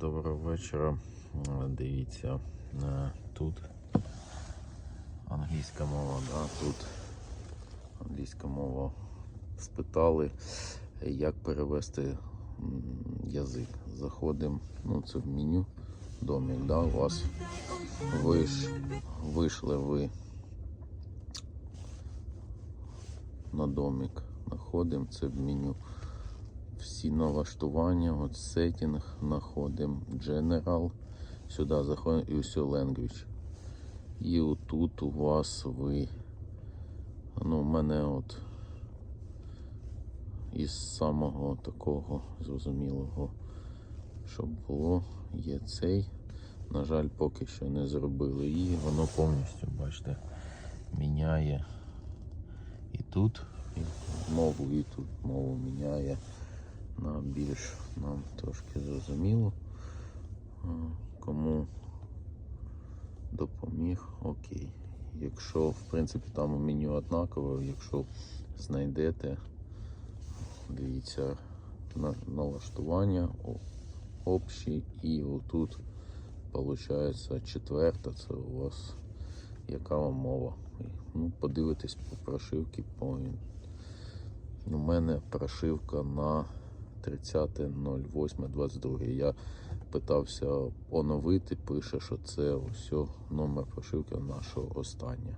Доброго вечора. Е, Дивіться, е, тут англійська мова, да, тут англійська мова. Спитали, як перевести язик. Заходимо, ну це в меню домик, да, у вас виш, вийшли ви на домик. Находимо це в меню. Всі налаштування, от сеттінг знаходимо, General, сюди заходимо і все Language. І отут у вас ви, ну, у мене от із самого такого зрозумілого, щоб було, є цей. На жаль, поки що не зробили. І воно повністю, бачите, міняє і тут і мову, і тут мову міняє на більш нам трошки зрозуміло. Кому допоміг, окей. Якщо, в принципі, там меню однакове, якщо знайдете, дивіться на налаштування, общі і отут виходить четверта, це у вас яка вам мова. Ну, подивитесь по прошивці по у мене прошивка на 30.08.22. Я питався оновити, пише, що це ось номер прошивки нашого остання.